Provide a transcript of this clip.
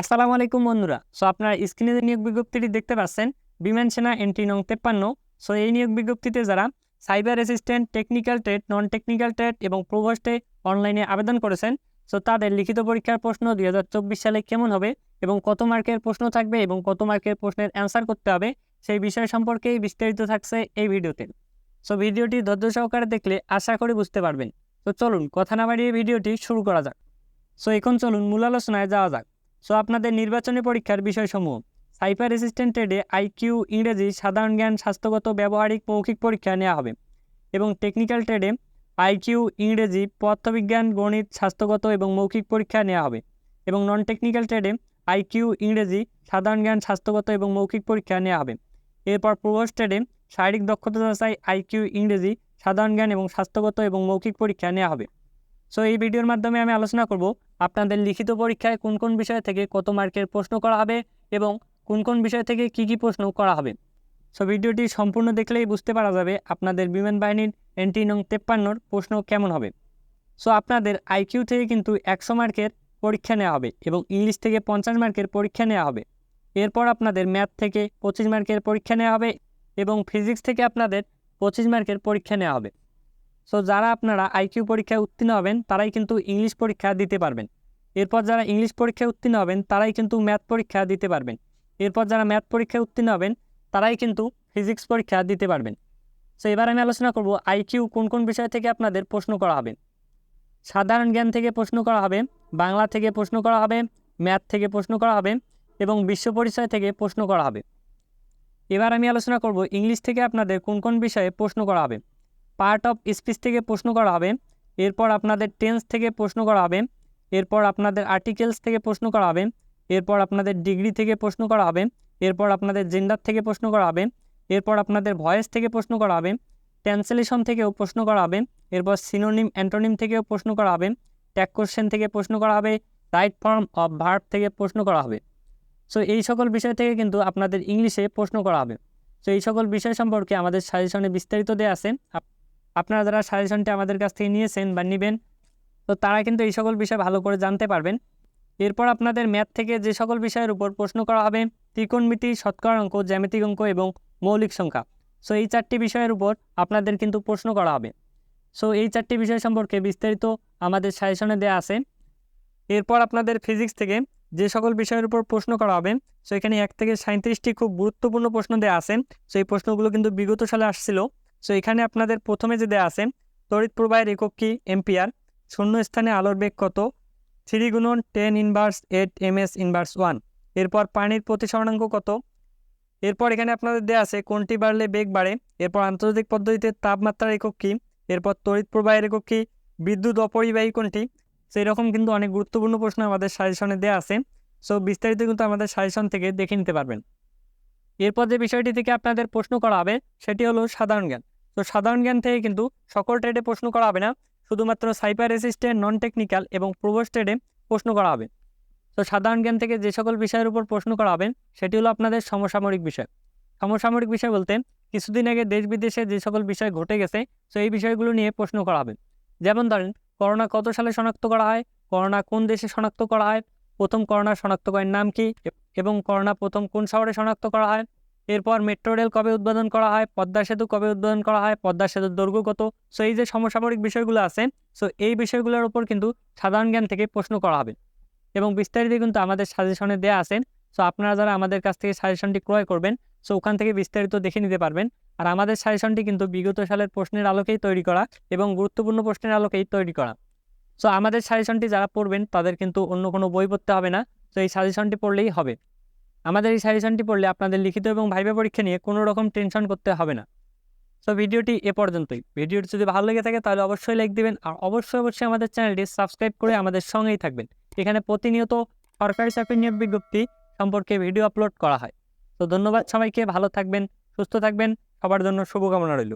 আসসালামু আলাইকুম, বন্ধুরা। সো আপনারা স্ক্রিনে যে নিয়োগ বিজ্ঞপ্তিটি দেখতে পাচ্ছেন, বিমান সেনা এন্ট্রি নং তেপ্পান্ন। সো এই নিয়োগ বিজ্ঞপ্তিতে যারা cyber assistant technical trade non technical trade এবং প্রভোস্টে অনলাইনে আবেদন করেছেন সো তাদের লিখিত পরীক্ষার প্রশ্ন দুই হাজার চব্বিশ সালে কেমন হবে এবং কত মার্কের প্রশ্ন থাকবে এবং কত মার্কের প্রশ্নের অ্যান্সার করতে হবে, সেই বিষয় সম্পর্কেই বিস্তারিত থাকছে এই ভিডিওতে। সো ভিডিওটি ধৈর্য সহকারে দেখলে আশা করি বুঝতে পারবেন। তো চলুন, কথা না বাড়িয়ে ভিডিওটি শুরু করা যাক। সো এখন চলুন মূল আলোচনায় যাওয়া যাক। সো আপনাদের নির্বাচনী পরীক্ষার বিষয়সমূহ। সাইফার অ্যাসিস্ট্যান্ট ট্রেডে আইকিউ ইংরেজি, সাধারণ জ্ঞান, স্বাস্থ্যগত, ব্যবহারিক, মৌখিক পরীক্ষা নেওয়া হবে। এবং টেকনিক্যাল ট্রেডে আইকিউ ইংরেজি, পদার্থবিজ্ঞান, গণিত, স্বাস্থ্যগত এবং মৌখিক পরীক্ষা নেওয়া হবে। এবং নন টেকনিক্যাল ট্রেডে আইকিউ ইংরেজি, সাধারণ জ্ঞান, স্বাস্থ্যগত এবং মৌখিক পরীক্ষা নেওয়া হবে। এরপর প্রবোস ট্রেডে শারীরিক দক্ষতা যাচাই আইকিউ ইংরেজি, সাধারণ জ্ঞান এবং স্বাস্থ্যগত এবং মৌখিক পরীক্ষা নেওয়া হবে। সো এই ভিডিওর মাধ্যমে আমি আলোচনা করব আপনাদের লিখিত পরীক্ষায় কোন কোন বিষয় থেকে কত মার্কের প্রশ্ন করা হবে এবং কোন কোন বিষয় থেকে কি কি প্রশ্ন করা হবে। সো ভিডিওটি সম্পূর্ণ দেখলেই বুঝতে পারা যাবে আপনাদের বিমান বাহিনীর এন্ট্রি নং তেপ্পান্নর প্রশ্ন কেমন হবে। সো আপনাদের আইকিউ থেকে কিন্তু একশো মার্কের পরীক্ষা নেওয়া হবে এবং ইংলিশ থেকে পঞ্চাশ মার্কের পরীক্ষা নেওয়া হবে। এরপর আপনাদের ম্যাথ থেকে পঁচিশ মার্কের পরীক্ষা নেওয়া হবে এবং ফিজিক্স থেকে আপনাদের পঁচিশ মার্কের পরীক্ষা নেওয়া হবে। সো যারা আপনারা আইকিউ পরীক্ষায় উত্তীর্ণ হবেন, তারাই কিন্তু ইংলিশ পরীক্ষা দিতে পারবেন। এরপর যারা ইংলিশ পরীক্ষায় উত্তীর্ণ হবেন, তারাই কিন্তু ম্যাথ পরীক্ষা দিতে পারবেন। এরপর যারা ম্যাথ পরীক্ষায় উত্তীর্ণ হবেন, তারাই কিন্তু ফিজিক্স পরীক্ষা দিতে পারবেন। সো এবার আমি আলোচনা করব আইকিউ কোন কোন বিষয় থেকে আপনাদের প্রশ্ন করা হবে। সাধারণ জ্ঞান থেকে প্রশ্ন করা হবে, বাংলা থেকে প্রশ্ন করা হবে ম্যাথ থেকে প্রশ্ন করা হবে এবং বিশ্ব পরিচয় থেকে প্রশ্ন করা হবে। এবার আমি আলোচনা করব ইংলিশ থেকে আপনাদের কোন কোন বিষয়ে প্রশ্ন করা হবে। পার্ট অফ স্পিচ থেকে প্রশ্ন করা হবে এরপর আপনাদের টেন্স থেকে প্রশ্ন করা হবে এরপর আপনাদের আর্টিকেলস থেকে প্রশ্ন করা হবে এরপর আপনাদের ডিগ্রি থেকে প্রশ্ন করা হবে এরপর আপনাদের জেন্ডার থেকে প্রশ্ন করা হবে এরপর আপনাদের ভয়েস থেকে প্রশ্ন করা হবে ট্রান্সলেশন থেকেও প্রশ্ন করা হবে এরপর সিনোনিম অ্যান্টোনিম থেকেও প্রশ্ন করা হবে ট্যাগ কোশ্চেন থেকে প্রশ্ন করা হবে রাইট ফর্ম অফ ভার্ব থেকে প্রশ্ন করা হবে সো এই সকল বিষয় থেকে কিন্তু আপনাদের ইংলিশে প্রশ্ন করা হবে সো এই সকল বিষয় সম্পর্কে আমাদের সাজেশনে বিস্তারিত দেওয়া আছে। আপনারা যারা সাজেশনটি আমাদের কাছ থেকে নিয়েছেন বা নেবেন, তো তারা কিন্তু এই সকল বিষয় ভালো করে জানতে পারবেন। এরপর আপনাদের ম্যাথ থেকে যে সকল বিষয়ের উপর প্রশ্ন করা হবে, ত্রিকোণমিতি, শতকরা অঙ্ক, জ্যামিতিক অঙ্ক এবং মৌলিক সংখ্যা। সো এই চারটি বিষয়ের উপর আপনাদের কিন্তু প্রশ্ন করা হবে। সো এই চারটি বিষয় সম্পর্কে বিস্তারিত আমাদের সাজেশনে দেওয়া আছে। এরপর আপনাদের ফিজিক্স থেকে যে সকল বিষয়ের উপর প্রশ্ন করা হবে সো এখানে এক থেকে সাঁত্রিশটি খুব গুরুত্বপূর্ণ প্রশ্ন দেওয়া আছে। সো এই প্রশ্নগুলো কিন্তু বিগত সালে আসছিল। সো এখানে আপনাদের প্রথমে যে দেওয়া আছে তড়িৎ প্রবাহের একক কি? এম্পিয়ার শূন্য স্থানে আলোর বেগ কত? থ্রি গুণন ten inverse eight M S inverse one এরপর পানির প্রতিসরণাঙ্ক কত? এরপর এখানে আপনাদের দেওয়া আছে, কোনটি বাড়লে বেগ বাড়ে? এরপর আন্তর্জাতিক পদ্ধতিতে তাপমাত্রার একক কী? এরপর তড়িৎ প্রবাহের একক কী? বিদ্যুৎ অপরিবাহী কোনটি? সেই রকম কিন্তু অনেক গুরুত্বপূর্ণ প্রশ্ন আমাদের সাজেশনে দেওয়া আছে। সো বিস্তারিত কিন্তু আমাদের সাজেশন থেকে দেখে নিতে পারবেন। এরপর যে বিষয়টি থেকে আপনাদের প্রশ্ন করা হবে, সেটি হলো সাধারণ জ্ঞান। তো সাধারণ জ্ঞান থেকে কিন্তু সকল ট্রেডে প্রশ্ন করা হবে না। শুধুমাত্র সাইপার অ্যাসিস্ট্যান্ট নন টেকনিক্যাল এবং প্রবোস ট্রেডে প্রশ্ন করা হবে। তো সাধারণ জ্ঞান থেকে যে সকল বিষয়ের উপর প্রশ্ন করা হবে, সেটি হলো আপনাদের সমসাময়িক বিষয়। সমসাময়িক বিষয় বলতে, কিছুদিন আগে দেশ বিদেশে যে সকল বিষয় ঘটে গেছে, তো এই বিষয়গুলো নিয়ে প্রশ্ন করা হবে। যেমন ধরেন, করোনা কত সালে শনাক্ত করা হয়, করোনা কোন দেশে শনাক্ত করা হয়, প্রথম করোনা শনাক্তকারীর নাম কি, এবং করোনা প্রথম কোন শহরে শনাক্ত করা হয় এরপর মেট্রো রেল কবে উদ্বোধন করা হয়, পদ্মা সেতু কবে উদ্বোধন করা হয়, পদ্মা সেতুর দৈর্ঘ্য কত? সো এই যে সমসাময়িক বিষয়গুলো আছে সো এই বিষয়গুলোর উপর কিন্তু সাধারণ জ্ঞান থেকে প্রশ্ন করা হবে। এবং বিস্তারিত কিন্তু আমাদের সাজেশনে দেওয়া আছে সো আপনারা যারা আমাদের কাছ থেকে সাজেশনটি ক্রয় করবেন সো ওখান থেকে বিস্তারিত দেখে নিতে পারবেন। আর আমাদের সাজেশনটি কিন্তু বিগত সালের প্রশ্নের আলোকেই তৈরি করা এবং গুরুত্বপূর্ণ প্রশ্নের আলোকেই তৈরি করা। সো আমাদের সাজেশনটি যারা পড়বেন, তাদের কিন্তু অন্য কোনো বই পড়তে হবে না তো এই সাজেশনটি পড়লেই হবে। আমাদের এই সাজেশনটি পড়লে আপনাদের লিখিত এবং ভাইবা পরীক্ষা নিয়ে কোনো রকম টেনশন করতে হবে না। সো ভিডিওটি এ পর্যন্তই। ভিডিওটি যদি ভালো লেগে থাকে তাহলে অবশ্যই লাইক দিবেন আর অবশ্যই অবশ্যই আমাদের চ্যানেলটি সাবস্ক্রাইব করে আমাদের সঙ্গেই থাকবেন। এখানে প্রতিনিয়ত সরকারি চাকরি নিয়োগ বিজ্ঞপ্তি সম্পর্কে ভিডিও আপলোড করা হয়। তো ধন্যবাদ সবাইকে। ভালো থাকবেন, সুস্থ থাকবেন। সবার জন্য শুভকামনা রইল।